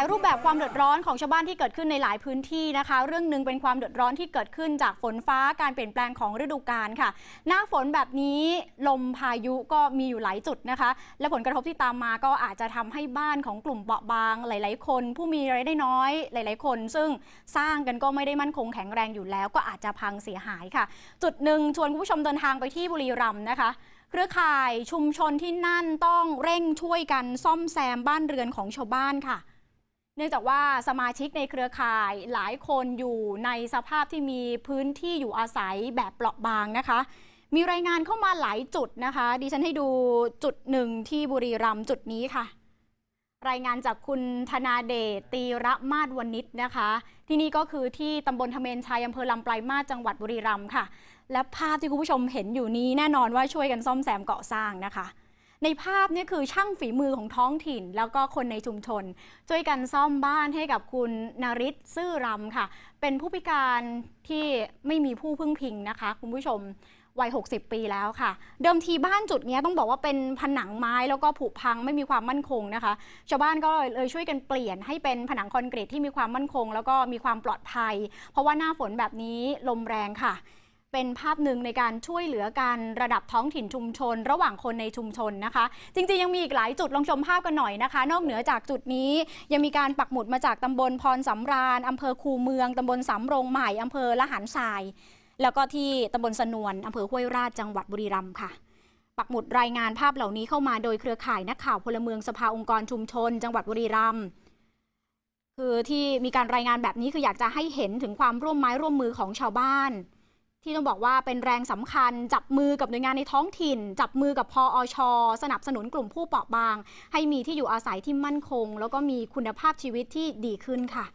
ายรูปแบบความเดือดร้อนของชาวบ้านที่เกิดขึ้นในหลายพื้นที่นะคะ เรื่องหนึ่งเป็นความเดือดร้อนที่เกิดขึ้นจากฝนฟ้าการเปลี่ยนแปลงของฤดูกาลค่ะ หน้าฝนแบบนี้ลมพายุก็มีอยู่หลายจุดนะคะ และผลกระทบที่ตามมาก็อาจจะทำให้บ้านของกลุ่มเปราะบางหลาย ๆ คน ผู้มีรายได้น้อยหลาย ๆ คน ซึ่งสร้างกันก็ไม่ได้มั่นคงแข็งแรงอยู่แล้ว ก็อาจจะพังเสียหายค่ะ จุดหนึ่งชวนคุณผู้ชมเดินทางไปที่บุรีรัมย์นะคะเครือข่ายชุมชนที่นั่นต้องเร่งช่วยกันซ่อมแซมบ้านเรือนของชาวบ้านค่ะ นื่องจากว่าสมาชิกในเครือข่ายหลายคนอยู่ในสภาพที่มีพื้นที่อยู่อาศัยแบบเปราะบางนะคะ มีรายงานเข้ามาหลายจุดนะคะ ดิฉันให้ดูจุดหนึ่งที่บุรีรัมย์จุดนี้ค่ะ รายงานจากคุณธนาเดชตีระมาศวณิชนะคะ ที่นี่ก็คือที่ตำบลทเมนชัยอำเภอลำปลายมาสจังหวัดบุรีรัมย์ค่ะ และภาพที่คุณผู้ชมเห็นอยู่นี้แน่นอนว่าช่วยกันซ่อมแซมเกาะสร้างนะคะ ในภาพนี่คือช่างฝีมือของท้องถิ่น แล้วก็คนในชุมชน ช่วยกันซ่อมบ้านให้กับคุณนริศซื่อรำค่ะ เป็นผู้พิการที่ไม่มีผู้พึ่งพิงนะคะ คุณผู้ชมวัย 60 ปีแล้วค่ะ เดิมทีบ้านจุดนี้ต้องบอกว่าเป็นผนังไม้แล้วก็ผุพังไม่มีความมั่นคงนะคะ ชาวบ้านก็เลยช่วยกันเปลี่ยนให้เป็นผนังคอนกรีตที่มีความมั่นคง แล้วก็มีความปลอดภัย เพราะว่าหน้าฝนแบบนี้ลมแรงค่ะ เป็นภาพหนึ่งในการช่วยเหลือการระดับท้องถิ่นชุมชน ระหว่างคนในชุมชนนะคะ จริงๆ ยังมีอีกหลายจุดลองชมภาพกันหน่อยนะคะ นอกเหนือจากจุดนี้ยังมีการปักหมุดมาจากตำบลพรสำราญอำเภอคูเมืองตำบลสำโรงใหม่อำเภอละหารทราย แล้วก็ที่ตำบลสนวนอำเภอห้วยราชจังหวัดบุรีรัมย์ค่ะปักหมุดรายงานภาพเหล่านี้เข้ามาโดยเครือข่ายนักข่าวพลเมืองสภาองค์กรชุมชน จังหวัดบุรีรัมย์คือที่มีการรายงานแบบนี้คืออยากจะให้เห็นถึงความร่วมไม้ร่วมมือของชาวบ้าน ที่ต้องบอกว่าเป็นแรงสำคัญ จับมือกับหน่วยงานในท้องถิ่น จับมือกับพออช สนับสนุนกลุ่มผู้เปราะบาง ให้มีที่อยู่อาศัยที่มั่นคง แล้วก็มีคุณภาพชีวิตที่ดีขึ้นค่ะ